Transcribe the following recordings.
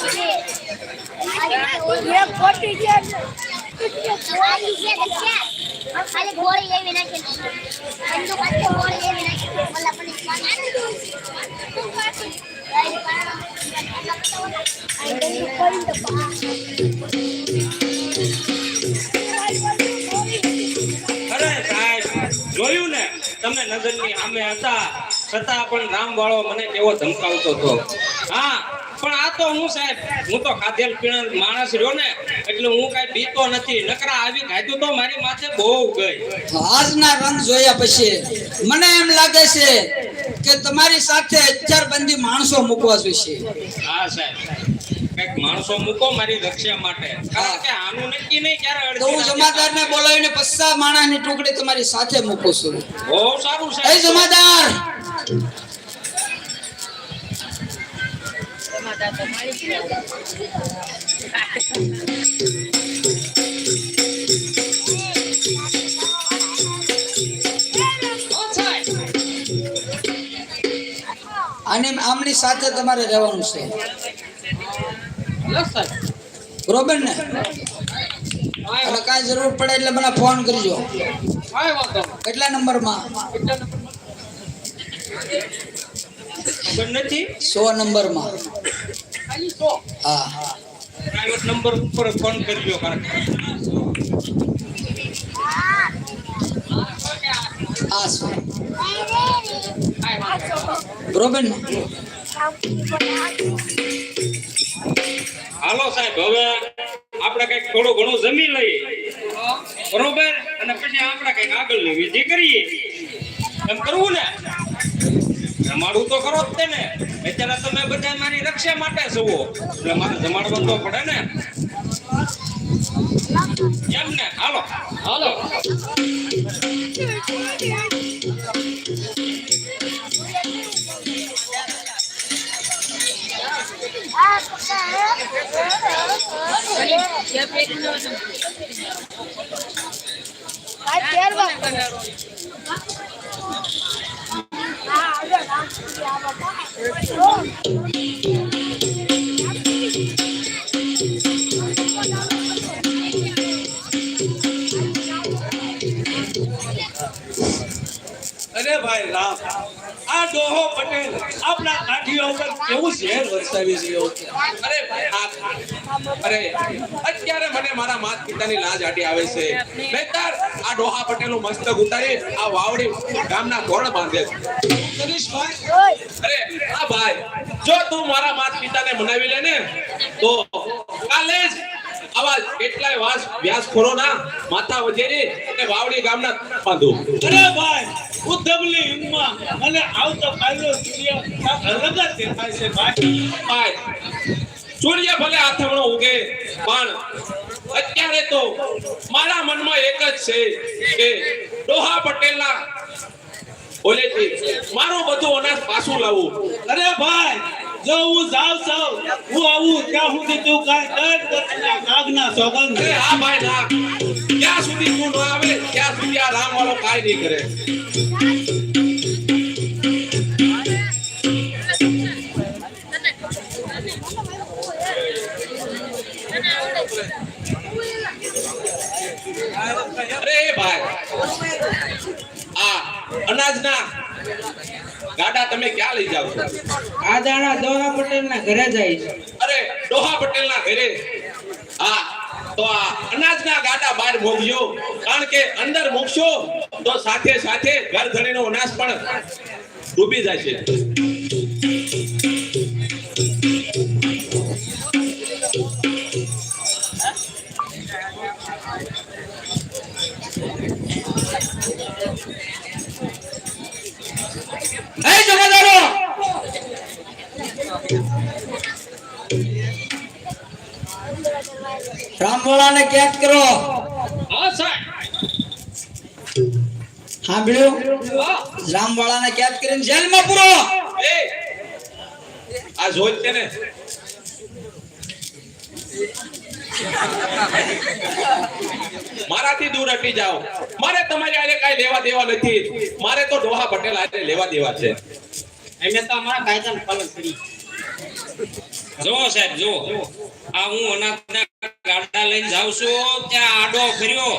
Police અરે સાહેબ, જોયું ને? તમે નગરની સામે હતા. છતાં પણ રામ વાળો મને કેવો ધમકાવતો હતો. હા પણ આ તો હું સાહેબ હું તો ખાધેલ પીણેલ માણસ રહ્યો ને એટલે હું કઈ પીતો નથી. નકરા આવી ખાધું તો મારી માથે બહુ ગઈ. આજના રંગ જોયા પછી મને એમ લાગે છે કે તમારી સાથે અત્યારબંધી માણસો મૂકવા જોઈશે. હા સાહેબ. કંઈક માણસો મૂકો મારી રક્ષા માટે. કારણ કે આનું નક્કી નહીં ક્યારે હું જમાદાર ને બોલાવીને પચાસ માણસની ટુકડી તમારી સાથે મૂકું છું. બહુ સારું એ જમાદાર અને આમની સાથે તમારે રહેવાનું છે. બરોબર ને? કાંઈ જરૂર પડે એટલે મને ફોન કરજો. કેટલા નંબરમાં? સો નંબરમાં. હા હા પ્રાઇવેટ નંબર ઉપર ફોન કારણ બરોબર ને હાલો સાહેબ હવે આપણે કંઈક થોડું ઘણું જમી લઈએ. બરોબર? અને પછી આપણે કંઈક આગળની વિધિ કરીએ. એમ કરવું ને? જમાડવું તો કરો જ તે ને. અત્યારે તમે બધા મારી રક્ષા માટે જુઓ. એટલે મારે જમાડવા તો પડે ને. એમ ને? હાલો. હાલો. આ અરે ભાઈ, રામ. આ ડોહો પટેલ આપણા કાઠીઓ પર કેવું ઝેર વરસાવી રહ્યો છે. અરે ભાઈ અરે, અત્યારે મને મારા માત પિતાની લાજ આટી આવે છે. નહીતર આ ડોહા પટેલનું મસ્તક ઉતારી આ વાવડી ગામના ધોરણ બાંધે છે. અરે આ ભાઈ જો તું મારા માત પિતાને મનાવી લે ને તો કાલે જ આવા કેટલાય વાસ વ્યાસખોરોના માથા વજેરી અને વાવડી ગામના બાંધું. અરે ભાઈ ઉદ્ધવની હિંમત મને આવતો કાયદો સૂર્ય અલગ જ દેખાય છે ભાઈ. ભાઈ સૂર્ય ભલે આથમણો ઉગે પણ અત્યારે તો મારા મનમાં એક જ છે કે ડોહા પટેલના ઓલેથી મારું બધું અનાજ પાછું લાવું. અરે ભાઈ, જો હું જાવ છું હું આવું, ત્યાં સુધી તું કાંઈ કર નાગના સોગંદ. હા ભાઈ, ના. ક્યાં સુધી તું ન આવે, ત્યાં સુધી આ રામ વાળો કાંઈ નહીં કરે. અનાજના ગાડા તમે ક્યાં લઈ જાવ છો? આ દાણા દોહા પટેલ ના ઘરે જાય છે. અરે ડોહા પટેલના ઘરે? હા તો આ અનાજના ગાડા બહાર મોકજો કારણ કે અંદર મૂકશો તો સાથે સાથે ઘર ધણીનો અનાજ પણ ડૂબી જાય છે. રામવાળાને કેચ કરો. સાંભળ્યું? રામવાળાને કેચ કરીને જેલમાં પૂરો. આ જોઈ છે ને. મારાથી દૂર હટી જાઓ. મારે તમારી આજે કઈ લેવા દેવા નથી. મારે તો ડોહા પટેલ આજે લેવા દેવા છે. અમે તો અમારા કાયદાનું પાલન કરી જો સાહેબ જો આ હું અનાથના ગાડા લઈને જાઉં છું. ત્યાં આડો ફર્યો.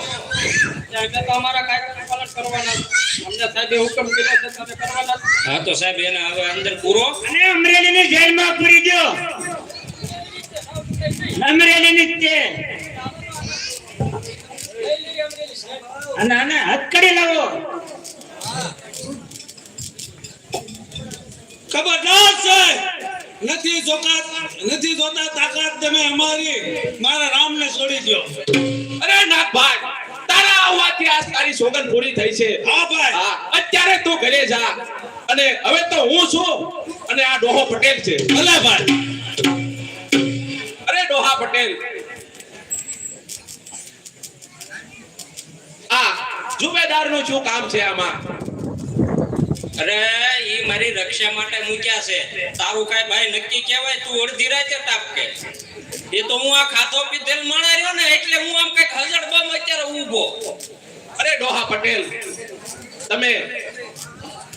ત્યાં તો અમારા પાલન કરવાના અમને સાહેબે હુકમ કર્યો છે તમે કરવાના હા તો સાહેબ એને હવે અંદર પૂરો. અને અમરેલીની જેલમાં પૂરી દો અમરેલીની જ તે અને આને હથકડી લાવો. ખબરદાર છે નથી જોતા નથી જોતા તાકાત તમે અમારી. મારા રામને છોડી દો અરે નાગભાઈ તારા આવવાથી આ તારી સોગંદ પૂરી થઈ છે. હા ભાઈ. અત્યારે તું ઘરે જા. અને હવે તો હું છું અને આ ડોહો પટેલ છે. ભલે ભાઈ. અરે ડોહા પટેલ. આ જુબેદારનું શું કામ છે આમાં? અરે ઈ મારી રક્ષા માટે મૂક્યા છે. તારું કાઈ ભાઈ નક્કી કહેવાય? તું અડધી રાતે તાપકે એ તો હું આ ખાધો પીધેલ માણા રહ્યો ને એટલે હું આમ કંઈક હજડ બમ અત્યારે ઊભો. અરે ડોહા પટેલ તમે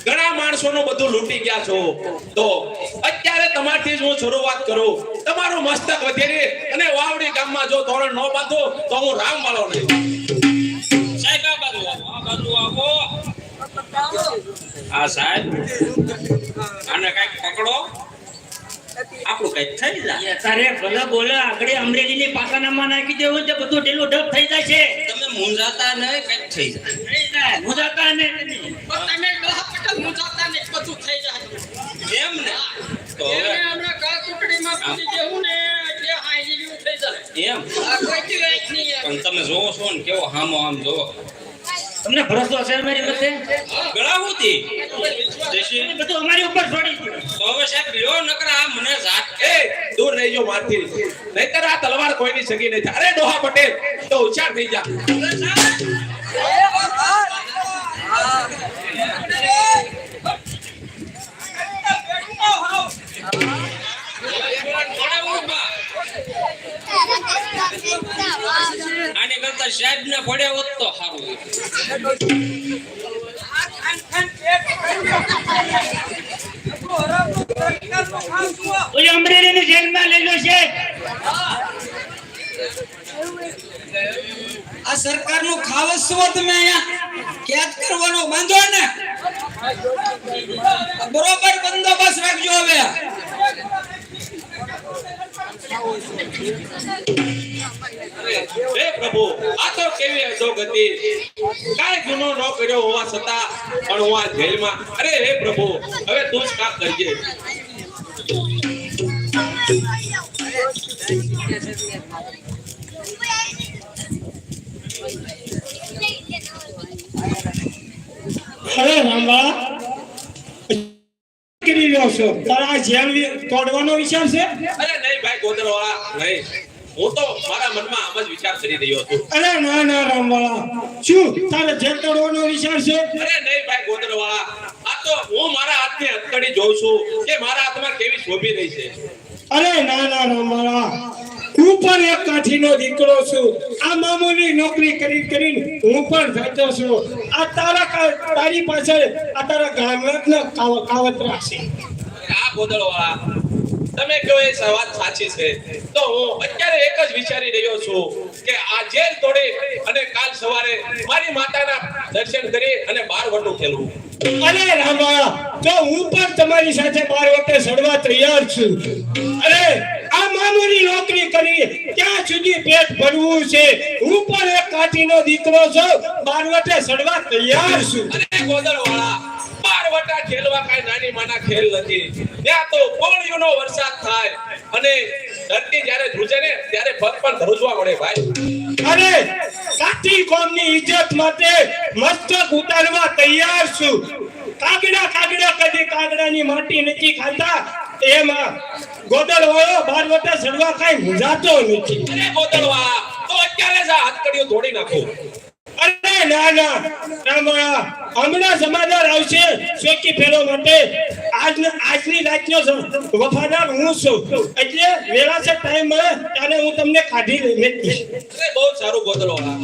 ઘણા માણસોનું બધું લૂંટી ગયા છો. તો અત્યારે તમારથી જ હું શરૂઆત કરું. તમારું મસ્તક વધેરી અને વાવડી ગામમાં જો તોરણ ન બાંધો તો હું રામ વાળો નહીં. સાહેબ આ બાજુ આવો આ બાજુ આવો. આ સાહેબ. આને કંઈક પકડો. આપણું કંઈક થઈ જાય. તારે ભલે બોલે આગળ અમરેલીની પાકાનામાં નાખી દેવું છે બધું ઢીલું ઢબ થઈ જાય છે તમે મૂંઝાતા નહીં કંઈક થઈ જાય. થઈ જાય. તમે મૂંઝાતા નહીં બધું થઈ જાય. એમ ને? તો હમણાં કા કુકડીમાં પૂરી દેવું ને એટલે હાઈ જેવું થઈ જાય. એમ? આ કોઈ દિવસ નહીં પણ તમે જોવો છો ને કેવો હામો આમ જોવો. તમને ભરોસો છે અમારી મતે ગળાવતી જશે એ બધું અમારી ઉપર છોડી તો હવે સાહેબ લ્યો નકરા મને જાત એ દૂર રહેજો મારથી. નહીતર આ તલવાર કોઈની સગી નહીં અરે ડોહા પટેલ તો હોશિયાર થઈ જા. આની કરતા સાહેબ ને પડે હોત. તો સારું લઈ લો છે. આ સરકારનું ખાવસવો તમે અહીંયા કેદ કરવાનો બાંધો ને? બરોબર બંદોબસ્ત રાખજો હવે. હે પ્રભુ આ તો કેવી અધોગતિ. કાંઈ ગુનો ન કર્યો હોવા છતાં પણ હું આ જેલમાં. અરે હે પ્રભુ હવે તું જ કામ કરજે. અરે રામવા કરી રહ્યો છો? તારા જેલ તોડવાનો વિચાર છે? અરે નહીં હું તો મારા મનમાં આમ જ વિચાર કરી રહ્યો હતો અરે ના ના રામવાળા. શું? તારે જેલ તોડવાનો વિચાર છે? અરે નહીં ભાઈ ગોદરવાળા. આ તો હું મારા હાથની હથકડી જોઉં છું કે મારા હાથમાં કેવી શોભી રહી છે. અરે ના ના રામવાળા. હું પણ એક કાઠીનો દીકરો છું. આ મામૂલી નોકરી કરી કરીને હું પણ થતો છું. આ તારા તારી પાછળ આ તારા ગામના કાવ- કાવતરા છે. આ ગોદરવાળા તમે કહો એ વાત સાચી છે. તો હું અત્યારે એક જ વિચારી રહ્યો છું કે આ જેલ તોડી અને કાલ સવારે મારી માતાના દર્શન કરી અને બાર વટું ખેલવું. અરે રામા તો હું પણ તમારી સાથે બાર વટે સડવા તૈયાર છું. અરે આ મામૂલી નોકરી કરી ત્યાં સુધી પેટ ભરવું છે. હું પણ એક કાઠીનો દીકરો છું બાર વટે સડવા તૈયાર છું. અને ગોદરવાળા વટા ખેલવા કઈ નાની માના ખેલ નથી. ત્યાં તો કોળીઓનો વરસાદ થાય અને ધરતી જ્યારે ધ્રુજે ને ત્યારે પગ પણ ધ્રુજવા મળે ભાઈ. અરે કાઠી કોમની ઇજ્જત માટે મસ્તક ઉતારવા તૈયાર છું. કાગડા કાગડા કદી કાગડાની માટી નથી ખાતા. એમાં ગોદળ વાળો બાર વટા સડવા કઈ મૂંઝાતો નથી. અરે ગોદરવાળા તો અત્યારે જ હાથકડીઓ તોડી નાખો. અરે હમણાં સમાચાર આવશે શોકી ફેરો માટે. આજ આજની રાતનો વફાદાર હું છું. એટલે વેળાસર ટાઈમ મળે ત્યારે હું તમને કાઢી જઈશ. બહુ સારું ગોદરવાળા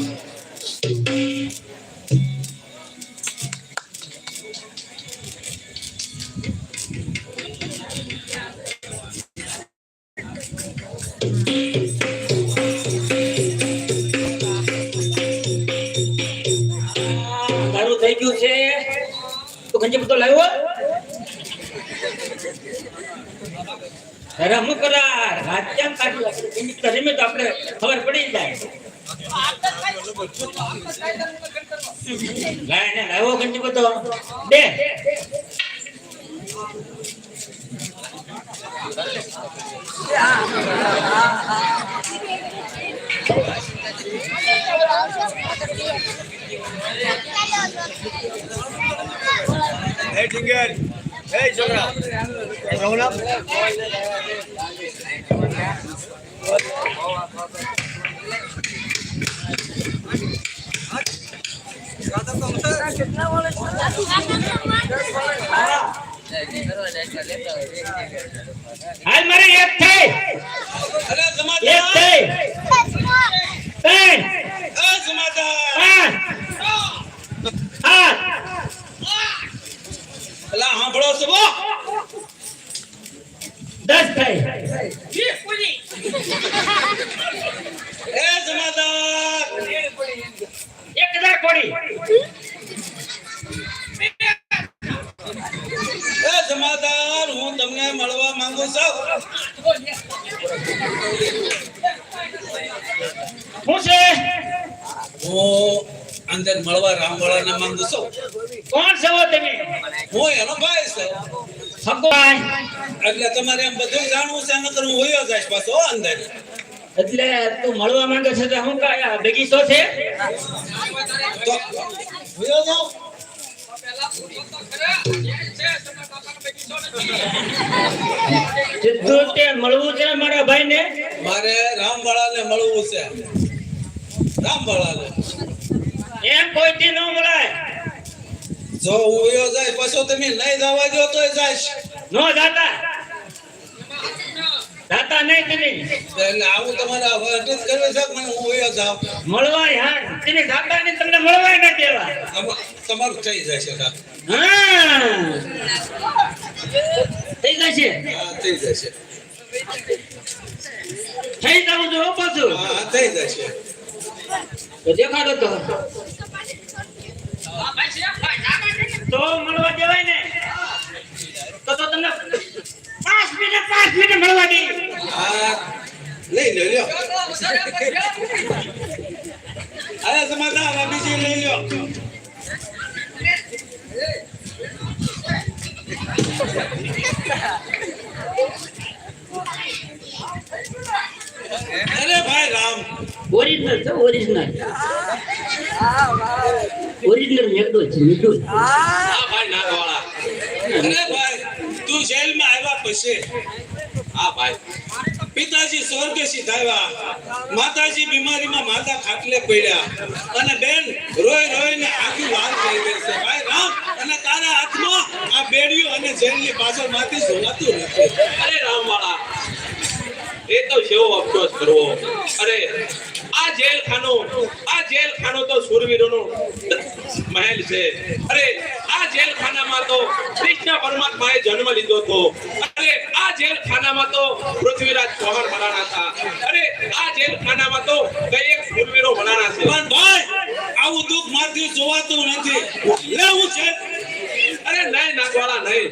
Hey, Tinger. Hey, Jonah. Jonah. હાલ મારે એક થઈ એક જમાદાર થઈ ત્રણ અ જમાદાર પાંચ સાત અલા સાંભળો છો બો? દસ થઈ એ જમાદાર એક હજાર કોડી એ જમાદાર હું તમને મળવા માંગુ છું શું છે હું અંદર મળવા રામવાળાને માંગુ છું કોણ છો તમે? હું એનો ભાઈ છું. ભગવાન. એટલે તમારે એમ બધું જાણવું છે નકર હું હોયો જઈશ પાછો અંદર એટલે તું મળવા માંગે છે તો હું કાંઈ આ બગીચો છે? તો હોયો તે મળવું છે મારા ભાઈને? મારે રામવાળાને મળવું છે. રામવાળાને. એમ કોઈથી ન મળાય. જો ઉયો જાય પછી તમે નહીં જવા દો તો જાય નો દાતા દાતા નહીં તમે એટલે આવું તમારા અટક કરવે છે કે મને હું હોયો જાઉં? મળવા હા તમે દાતા ને તમને મળવા ન દેવા તમારું થઈ જશે છે હા. થઈ જશે? હા થઈ જશે. થઈ જવું જો પાછું. હા થઈ જશે. તો દેખાડો તો. તો મળવા દેવાય ને? તો તો તમને પાંચ મિનિટ પાંચ મિનિટ મળવા દે. હા. લઈ લો લ્યો. અરે સમાધાન આ બીજી લઈ લ્યો. અરે ભાઈ રામ. ઓરિજિનલ છે ઓરિજિનલ ઓરિજિનલ મેકડો છે મેકડો હા. ભાઈ નાગવાળા અરે ભાઈ તું જેલમાં આવ્યા પછી? હા ભાઈ. પિતાજી સ્વર્ગસી થયા માતાજી બીમારીમાં માતા ખાટલે પડ્યા. અને બેન રોઈ રોઈને આખી વાર થઈ ગઈ છે. ભાઈ રામ અને તારા હાથમાં આ બેડિયું અને જેલની પાછળમાંથી જોવાતું નથી. અરે રામવાળા એ તો અફસોસ કરવો. અરે આ જેલખાનો આ જેલખાનો તો શૂરવીરોનો મહેલ છે. અરે આ જેલખાનામાં તો કૃષ્ણ પરમાત્માએ જન્મ લીધો હતો. અરે આ જેલખાનામાં તો પૃથ્વીરાજ ચૌહાણ ભણાના હતા. અરે આ જેલખાનામાં તો દરેક શૂરવીરો ભણાના છે. પણ ભાઈ આવું દુઃખ મારથી જોવાતું નથી. લેવું છે? અરે નહીં નાખવાળા નહીં.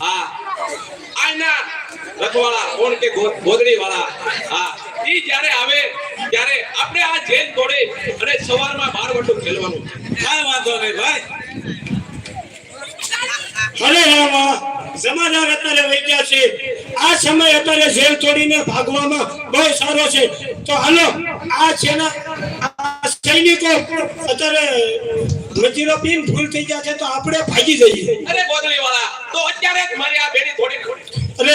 હા. આના રખવાળા કોણ કે ગોદડી વાળા હા. ઈ જ્યારે આવે ત્યારે આપણે આ જેલ તોડે અને સવારમાં બાર વટું ખેલવાનું. કાંઈ વાંધો નહીં ભાઈ. જમાદાર અત્યારે વહી છે. આ સમય અત્યારે જેલ તોડીને ભાગવામાં બહુ સારો છે. તો હાલો આ આ સૈનિકો અત્યારે મજીરો પીન ભૂલ થઈ ગયા છે તો આપણે ભાગી જઈએ. અરે ગોદડી વાળા તો અત્યારે જ મારી આ બેડી થોડી અરે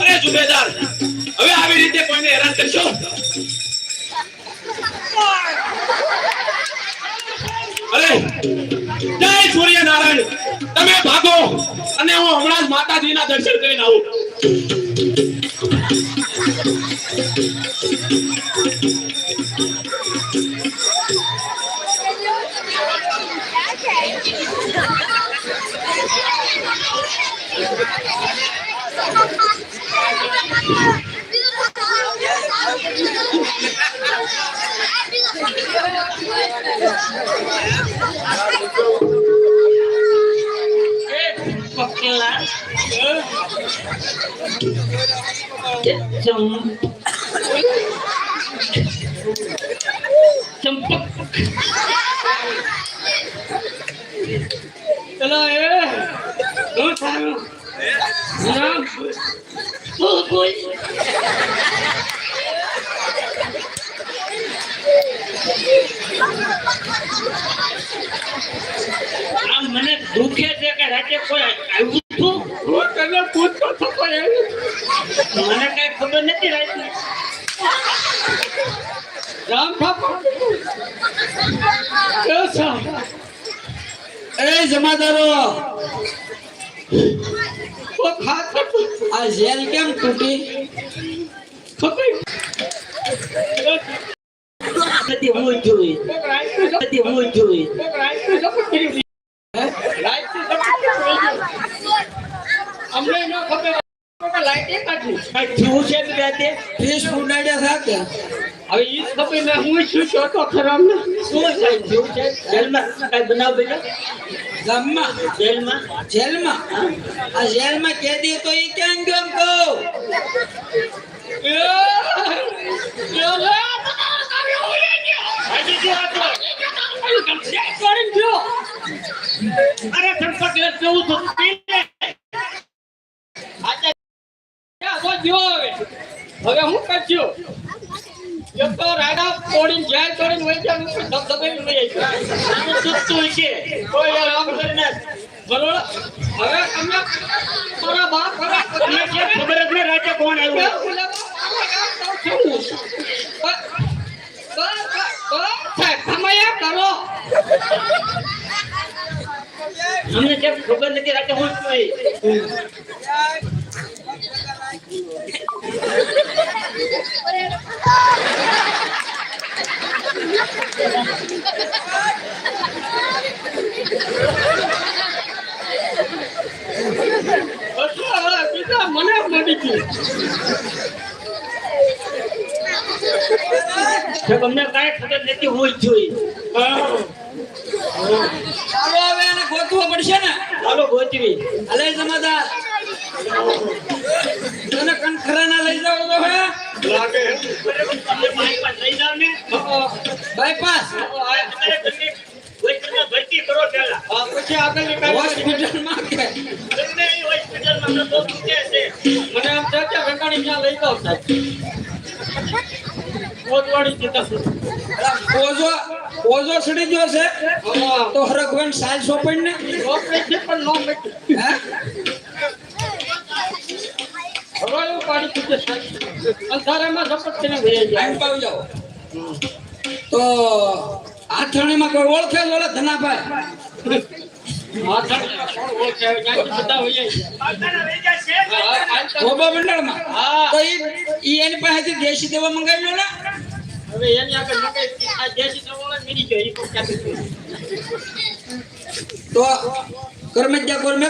અરે જુબેદાર, હવે આવી રીતે કોઈને હેરાન કરશો? અરે, જય સૂર્યનારાયણ તમે ભાગો અને હું હમણાં જ માતાજીના દર્શન કરીને આવું. Thank ચમ Sempet આવ્યું કઈ ખબર નથી રાતની રામ જમાદારો? આ જેલ કેમ તૂટી ખબર જોઈ બધી જોઈ અમને ન ખબર લાઈટ કાઢી થયું છે કે રાતે? ત્રીસ ફૂટાડ્યા સાથે હવે ઈ જ હું શું છો તો ખરા અમને શું થાય થયું છે? જેલમાં કઈ બનાવ બન્યો? ગામમાં? જેલમાં? જેલમાં? આ જેલમાં કેદી તો ઈ ક્યાં ગયો. એમ અરે સંપર્ક ક્યાં તો હવે? હું કરજો એક તો રાડા તોડીને જાય તોડીને વહી જાય હું છે કોઈ યાર આમ કરીને બરોબર? હવે તમે મારા બાપ તમને જે ખબર જ કોણ આવ્યું? અમને કેમ ખબર નથી રાજા હું છું મને તમને કાંઈ ખબર નથી હોય જોઈએ ચાલો હવે એને ગોતવો પડશે ને? ચાલો ગોતવી. અલે સમાચાર તને કનખરાના લઈ જાવ તો હે? તમે મારી લઈ ને બાયપાસ ભરતી કરો પહેલા પછી આગળની હોસ્પિટલમાં કે તમને એ હોસ્પિટલમાં તો બહુ છે. મને આમ થાય કે વેકાણી ક્યાં લઈ જાવ સાહેબ જતા છું. સડી ગયો છે તો સાલ ને છે પણ નો. હે હવે એવું પાડી દીધું સાહેબ. અંધારામાં ઝપટ થઈને વહી જાય. પાવી તો આથણીમાં કોઈ ઓળખે ઓળે ધનાભાઈ. તો એની પાસેથી દેશી દવા મંગાવી લો ને હવે એની આગળ આ દેશી જ મિલી જાય. તો કોર મેકલું ને?